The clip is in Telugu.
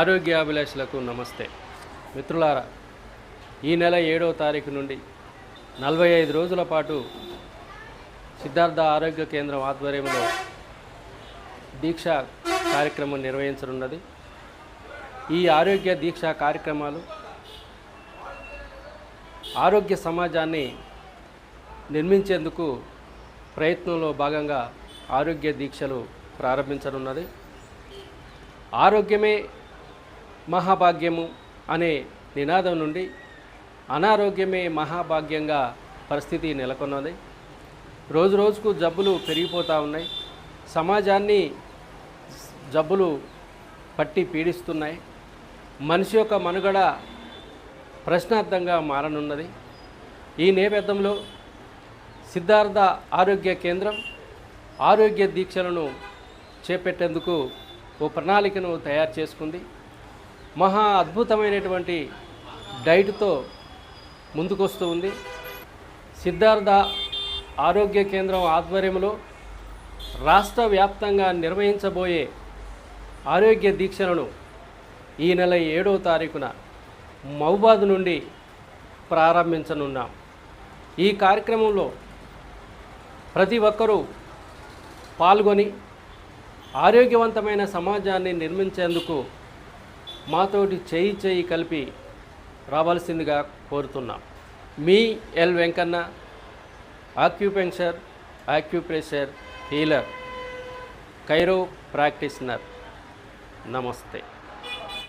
ఆరోగ్యాభిలాషులకు నమస్తే. మిత్రులారా ఈ నెల ఏడవ తారీఖు నుండి నలభై ఐదు రోజుల పాటు సిద్ధార్థ ఆరోగ్య కేంద్రం ఆధ్వర్యంలో దీక్ష కార్యక్రమం నిర్వహించనున్నది. ఈ ఆరోగ్య దీక్ష కార్యక్రమాలు ఆరోగ్య సమాజాన్ని నిర్మించేందుకు ప్రయత్నంలో భాగంగా ఆరోగ్య దీక్షలు ప్రారంభించనున్నది. ఆరోగ్యమే మహాభాగ్యము అనే నినాదం నుండి అనారోగ్యమే మహాభాగ్యంగా పరిస్థితి నెలకొన్నది. రోజు రోజుకు జబ్బులు పెరిగిపోతూ ఉన్నాయి. సమాజాన్ని జబ్బులు పట్టి పీడిస్తున్నాయి. మనిషి యొక్క మనుగడ ప్రశ్నార్థంగా మారనున్నది. ఈ నేపథ్యంలో సిద్ధార్థ ఆరోగ్య కేంద్రం ఆరోగ్య దీక్షలను చేపట్టేందుకు ఓ ప్రణాళికను తయారు చేసుకుంది. మహా అద్భుతమైనటువంటి డైట్తో ముందుకొస్తూ ఉంది. సిద్ధార్థ ఆరోగ్య కేంద్రం ఆధ్వర్యంలో రాష్ట్ర వ్యాప్తంగా నిర్వహించబోయే ఆరోగ్య దీక్షలను ఈ నెల ఏడవ తారీఖున మహబాద్ నుండి ప్రారంభించనున్నాం. ఈ కార్యక్రమంలో ప్రతి ఒక్కరూ పాల్గొని ఆరోగ్యవంతమైన సమాజాన్ని నిర్మించేందుకు మాతోటి చేయి చేయి కలిపి రావాల్సిందిగా కోరుతున్నాం. మీ L Venkanna acupuncture acupressure healer chiro practitioner. నమస్తే.